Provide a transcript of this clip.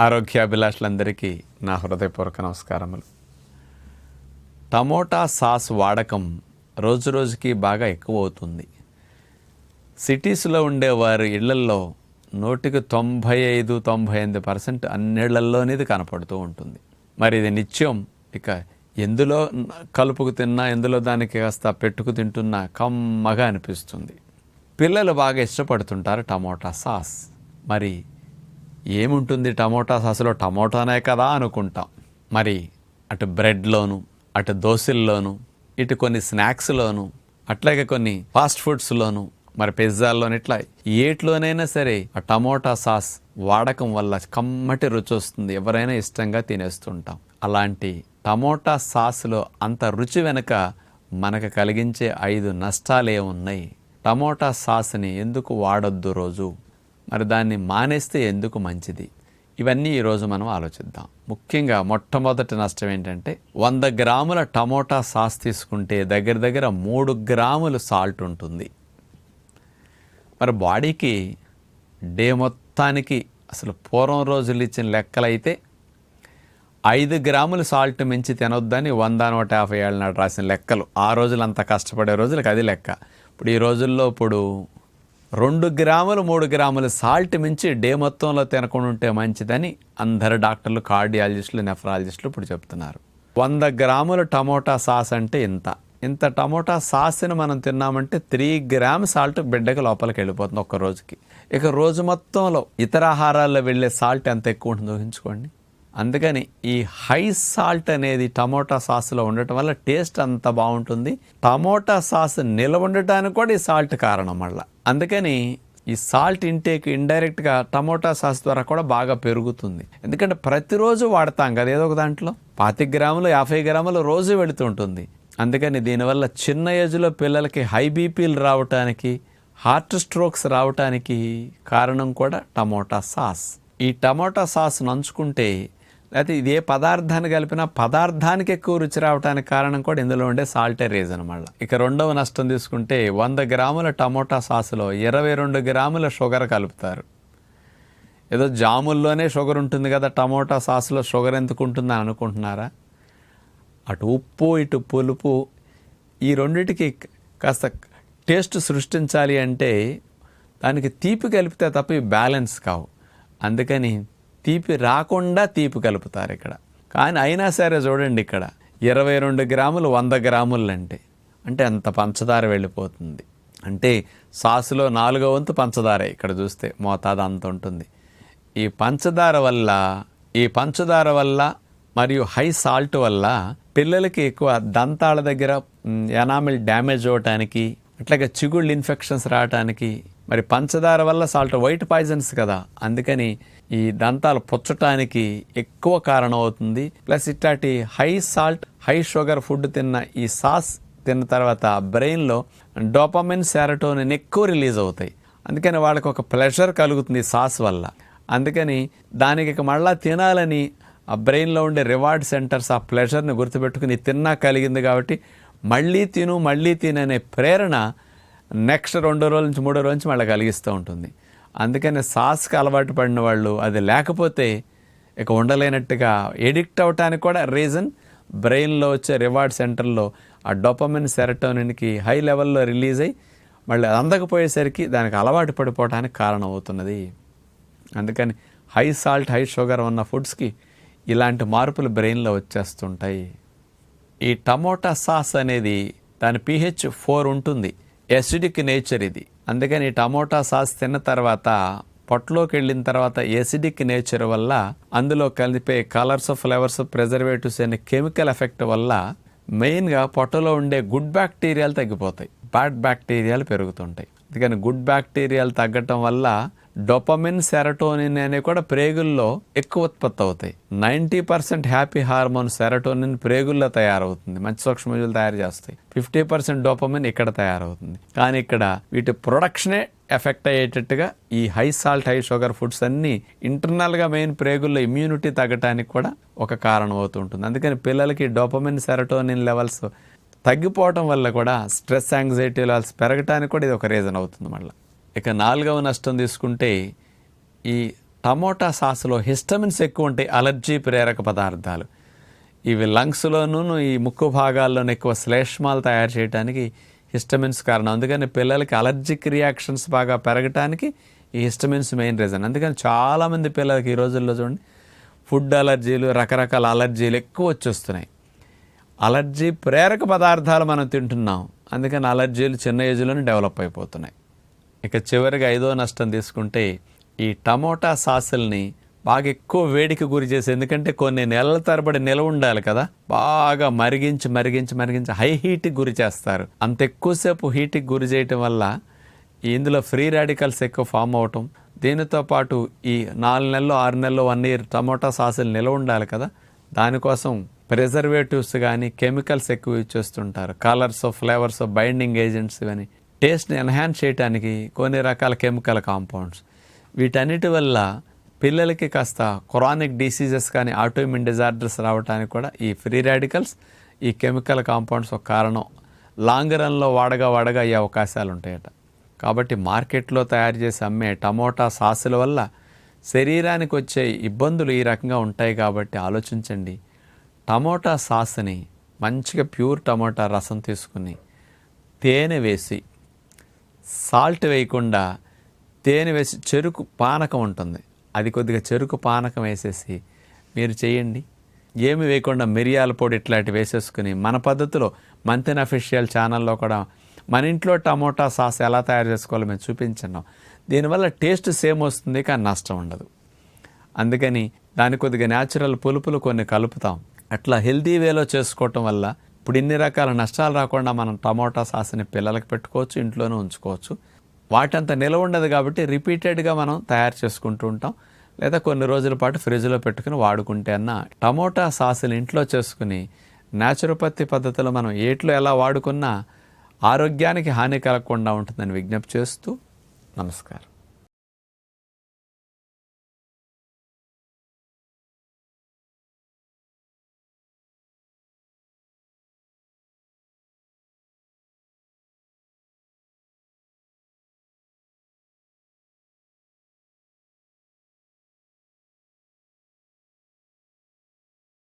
ఆరోగ్యాభిలాషులందరికీ నా హృదయపూర్వక నమస్కారములు. టమోటా సాస్ వాడకం రోజు రోజుకి బాగా ఎక్కువ అవుతుంది సిటీస్లో ఉండే వారి ఇళ్ళల్లో నూటికి తొంభై ఐదు తొంభై ఎనిమిది పర్సెంట్ అన్నిళ్ళలోనేది కనపడుతూ ఉంటుంది. మరి ఇది నిత్యం ఇక ఎందులో కలుపుకు తిన్నా ఎందులో దానికి కాస్త పెట్టుకు తింటున్నా కమ్మగా అనిపిస్తుంది. పిల్లలు బాగా ఇష్టపడుతుంటారు టమోటా సాస్. మరి ఏముంటుంది టమోటా సాసులో? టమోటానే కదా అనుకుంటాం. మరి అటు బ్రెడ్లోను అటు దోశల్లోను ఇటు కొన్ని స్నాక్స్లోను అట్లాగే కొన్ని ఫాస్ట్ ఫుడ్స్లోను మరి పిజ్జాల్లోని ఇట్లా ఏట్లోనైనా సరే ఆ టమోటా సాస్ వాడకం వల్ల కమ్మటి రుచి వస్తుంది. ఎవరైనా ఇష్టంగా తినేస్తుంటాం. అలాంటి టమోటా సాస్లో అంత రుచి వెనుక మనకు కలిగించే ఐదు నష్టాలు ఏమున్నాయి టమోటా సాస్ని ఎందుకు వాడొద్దు రోజు? మరి దాన్ని మానేస్తే ఎందుకు మంచిది? ఇవన్నీ ఈరోజు మనం ఆలోచిద్దాం. ముఖ్యంగా మొట్టమొదటి నష్టం ఏంటంటే వంద గ్రాముల టమోటా సాస్ తీసుకుంటే దగ్గర దగ్గర మూడు గ్రాములు సాల్ట్ ఉంటుంది. మరి బాడీకి డే మొత్తానికి అసలు పూర్వం రోజులు ఇచ్చిన లెక్కలైతే ఐదు గ్రాములు సాల్ట్ మించి తినొద్దని వంద నూట యాభై ఏళ్ళ నాడు రాసిన లెక్కలు. ఆ రోజులు అంత కష్టపడే రోజులకు అది లెక్క. ఇప్పుడు ఈ రోజుల్లో ఇప్పుడు రెండు గ్రాములు మూడు గ్రాములు సాల్ట్ మించి డే మొత్తంలో తినకుండా ఉంటే మంచిదని అందరు డాక్టర్లు కార్డియాలజిస్టులు నెఫ్రాలజిస్టులు ఇప్పుడు చెప్తున్నారు. వంద గ్రాముల టమోటా సాస్ అంటే ఇంత. ఇంత టమోటా సాస్ని మనం తిన్నామంటే త్రీ గ్రామ్ సాల్ట్ బిడ్డకి లోపలికి వెళ్ళిపోతుంది ఒక్క రోజుకి. ఇక రోజు మొత్తంలో ఇతర ఆహారాల్లో వెళ్ళే సాల్ట్ ఎంత ఎక్కువ ఉంటుందో ఊహించుకోండి. అందుకని ఈ హై సాల్ట్ అనేది టమోటా సాస్లో ఉండటం వల్ల టేస్ట్ అంత బాగుంటుంది. టమోటా సాస్ నిలవ ఉండటానికి కూడా ఈ సాల్ట్ కారణం మళ్ళీ. అందుకని ఈ సాల్ట్ ఇంటేక్ ఇండైరెక్ట్గా టమోటా సాస్ ద్వారా కూడా బాగా పెరుగుతుంది. ఎందుకంటే ప్రతిరోజు వాడతాం కదా ఏదో ఒక దాంట్లో. పాతి గ్రాములు యాభై గ్రాములు రోజు వెళుతుంటుంది అందుకని దీనివల్ల చిన్న ఏజ్లో పిల్లలకి హై బీపీలు రావటానికి హార్ట్ స్ట్రోక్స్ రావటానికి కారణం కూడా టమోటా సాస్. ఈ టమోటా సాస్ నంచుకుంటే లేకపోతే ఇది ఏ పదార్థాన్ని కలిపినా పదార్థానికి ఎక్కువ రుచి రావడానికి కారణం కూడా ఇందులో ఉండే సాల్టే రీజన్ మళ్ళీ. ఇక రెండవ నష్టం తీసుకుంటే వంద గ్రాముల టమోటా సాసులో ఇరవై రెండు గ్రాముల షుగర్ కలుపుతారు. ఏదో జాముల్లోనే షుగర్ ఉంటుంది కదా టమోటా సాసులో షుగర్ ఎందుకు ఉంటుందని అనుకుంటున్నారా? అటు ఉప్పు ఇటు పులుపు ఈ రెండిటికి కాస్త టేస్ట్ సృష్టించాలి అంటే దానికి తీపి కలిపితే తప్ప బ్యాలెన్స్ కావు. అందుకని తీపి రాకుండా తీపి కలుపుతారు ఇక్కడ. కానీ అయినా సరే చూడండి ఇక్కడ ఇరవై రెండు గ్రాములు వంద గ్రాములు అంటే అంటే అంత పంచదార వెళ్ళిపోతుంది. అంటే సాసులో నాలుగో వంతు పంచదార ఇక్కడ చూస్తే మోతాదు అంత ఉంటుంది. ఈ పంచదార వల్ల ఈ పంచదార వల్ల మరియు హై సాల్ట్ వల్ల పిల్లలకి ఎక్కువ దంతాల దగ్గర ఎనామిల్ డ్యామేజ్ అవ్వటానికి అట్లాగే చిగుళ్ళు ఇన్ఫెక్షన్స్ రావటానికి మరి పంచదార వల్ల సాల్ట్ వైట్ పాయిజన్స్ కదా అందుకని ఈ దంతాలు పుచ్చటానికి ఎక్కువ కారణం అవుతుంది ప్లస్ ఇట్లాంటి high salt high sugar food తిన్న ఈ సాస్ తిన్న తర్వాత బ్రెయిన్లో డోపమిన్ సెరటోనిన్ ఎక్కువ రిలీజ్ అవుతాయి. అందుకని వాళ్ళకి ఒక ప్లెజర్ కలుగుతుంది ఈ సాస్ వల్ల. అందుకని దానికి మళ్ళీ మళ్ళా తినాలని ఆ బ్రెయిన్లో ఉండే రివార్డ్ సెంటర్స్ ఆ ప్లెజర్ని గుర్తుపెట్టుకుని తిన్నా కలిగింది కాబట్టి మళ్ళీ తిను మళ్ళీ తిననే ప్రేరణ నెక్స్ట్ రెండో రోజు నుంచి మూడో రోజు నుంచి మళ్ళీ కలిగిస్తూ ఉంటుంది. అందుకని సాస్కి అలవాటు పడిన వాళ్ళు అది లేకపోతే ఇక ఉండలేనట్టుగా ఎడిక్ట్ అవటానికి కూడా రీజన్ బ్రెయిన్లో వచ్చే రివార్డ్ సెంటర్లో ఆ డొపమిన్ సెరటోనిన్కి హై లెవెల్లో రిలీజ్ అయ్యి మళ్ళీ అది అందకపోయేసరికి దానికి అలవాటు పడిపోవడానికి కారణం అవుతున్నది. అందుకని హై సాల్ట్ హై షుగర్ ఉన్న ఫుడ్స్కి ఇలాంటి మార్పులు బ్రెయిన్లో వచ్చేస్తుంటాయి. ఈ టమోటా సాస్ అనేది దాని పిహెచ్ ఫోర్ ఉంటుంది. ఎసిడిక్ నేచర్ ఇది. అందుకని టమోటా సాస్ తిన్న తర్వాత పొట్టలోకి వెళ్ళిన తర్వాత ఎసిడిక్ నేచర్ వల్ల అందులో కలిపే కలర్స్ ఫ్లేవర్స్ ప్రిజర్వేటివ్స్ అనే కెమికల్ ఎఫెక్ట్ వల్ల మెయిన్గా పొట్టలో ఉండే గుడ్ బ్యాక్టీరియాలు తగ్గిపోతాయి. బ్యాడ్ బ్యాక్టీరియాలు పెరుగుతుంటాయి. అందుకని గుడ్ బ్యాక్టీరియాలు తగ్గటం వల్ల డొపమిన్ సెరటోనిన్ అనేవి కూడా ప్రేగుల్లో ఎక్కువ ఉత్పత్తి అవుతాయి. Ninety percent happy hormone serotonin ప్రేగుల్లో తయారవుతుంది. మంచి సూక్ష్మజీవులు తయారు చేస్తాయి. ఫిఫ్టీ పర్సెంట్ డోపమిన్ ఇక్కడ తయారవుతుంది. కానీ ఇక్కడ వీటి ప్రొడక్షనే ఎఫెక్ట్ అయ్యేటట్టుగా ఈ high salt high sugar foods అన్నీ ఇంటర్నల్గా మెయిన్ ప్రేగుల్లో ఇమ్యూనిటీ తగ్గటానికి కూడా ఒక కారణం అవుతుంటుంది అందుకని పిల్లలకి డోపమిన్ సెరటోనిన్ లెవెల్స్ తగ్గిపోవటం వల్ల కూడా స్ట్రెస్ యాంగ్జైటీ లెవెల్స్ పెరగటానికి కూడా ఇది ఒక రీజన్ అవుతుంది మళ్ళీ. ఇక నాలుగవ నష్టం తీసుకుంటే ఈ టమోటా సాస్లో హిస్టమిన్స్ ఎక్కువ ఉంటాయి అలర్జీ ప్రేరక పదార్థాలు. ఇవి లంగ్స్లోనూ ఈ ముక్కు భాగాల్లోనూ ఎక్కువ శ్లేష్మాలు తయారు చేయడానికి హిస్టమిన్స్ కారణం. అందుకని పిల్లలకి అలర్జిక్ రియాక్షన్స్ బాగా పెరగటానికి ఈ హిస్టమిన్స్ మెయిన్ రీజన్. అందుకని చాలామంది పిల్లలకి ఈ రోజుల్లో చూడండి ఫుడ్ అలర్జీలు రకరకాల అలర్జీలు ఎక్కువ వచ్చేస్తున్నాయి. అలర్జీ ప్రేరక పదార్థాలు మనం తింటున్నాం. అందుకని అలర్జీలు చిన్న ఏజ్లోనే డెవలప్ అయిపోతున్నాయి. ఇక చివరిగా ఐదో నష్టం తీసుకుంటే ఈ టమోటా సాసుల్ని బాగా ఎక్కువ వేడికి గురి చేసి ఎందుకంటే కొన్ని నెలల తరబడి నిలవ ఉండాలి కదా బాగా మరిగించి మరిగించి మరిగించి హై హీట్కి గురి చేస్తారు. అంత ఎక్కువసేపు హీట్కి గురి చేయటం వల్ల ఇందులో ఫ్రీ రాడికల్స్ ఎక్కువ ఫామ్ అవటం దీనితో పాటు ఈ నాలుగు నెలలు ఆరు నెలలు వన్ ఇయర్ టమోటా సాసులు నిలవ ఉండాలి కదా దానికోసం ప్రిజర్వేటివ్స్ కానీ కెమికల్స్ ఎక్కువ యూజ్ చేస్తుంటారు. కలర్స్ ఫ్లేవర్స్ బైండింగ్ ఏజెంట్స్ కానీ టేస్ట్ని ఎన్హాన్స్ చేయడానికి కొన్ని రకాల కెమికల్ కాంపౌండ్స్. వీటన్నిటి వల్ల పిల్లలకి కాస్త క్రానిక్ డిసీజెస్ కానీ ఆటోమిన్ డిజార్డర్స్ రావడానికి కూడా ఈ ఫ్రీ రాడికల్స్ ఈ కెమికల్ కాంపౌండ్స్ ఒక కారణం. లాంగ్ రన్లో వాడగా వాడగా అయ్యే అవకాశాలు ఉంటాయట. కాబట్టి మార్కెట్లో తయారు చేసి అమ్మే టమోటా సాసుల వల్ల శరీరానికి వచ్చే ఇబ్బందులు ఈ రకంగా ఉంటాయి కాబట్టి ఆలోచించండి. టమోటా సాస్ని మంచిగా ప్యూర్ టమోటా రసం తీసుకుని తేనె వేసి సాల్ట్ వేయకుండా తేనె వేసి చెరుకు పానకం ఉంటుంది. అది కొద్దిగా చెరుకు పానకం వేసేసి మీరు చేయండి. ఏమి వేయకుండా మిరియాల పొడి ఇట్లాంటివి వేసేసుకుని మన పద్ధతిలో మంతెన్ అఫీషియల్ ఛానల్లో కూడా మన ఇంట్లో టమోటా సాస్ ఎలా తయారు చేసుకోవాలో మేము చూపించున్నాం దీనివల్ల టేస్ట్ సేమ్ వస్తుంది కానీ నష్టం ఉండదు. అందుకని దాని కొద్దిగా న్యాచురల్ పులుపులు కొన్ని కలుపుతాం. అట్లా హెల్తీ వేలో చేసుకోవటం వల్ల ఇప్పుడు ఇన్ని రకాల నష్టాలు రాకుండా మనం టమోటా సాస్ని పిల్లలకు పెట్టుకోవచ్చు ఇంట్లోనే ఉంచుకోవచ్చు. వాటంత నిలవ ఉండదు కాబట్టి రిపీటెడ్గా మనం తయారు చేసుకుంటూ ఉంటాం. లేదా కొన్ని రోజుల పాటు ఫ్రిడ్జ్లో పెట్టుకుని వాడుకుంటే అన్న టమోటా సాసులు ఇంట్లో చేసుకుని న్యాచురోపతి పద్ధతిలో మనం ఏట్లో ఎలా వాడుకున్నా ఆరోగ్యానికి హాని కలగకుండా ఉంటుందని విజ్ఞప్తి చేస్తూ నమస్కారం.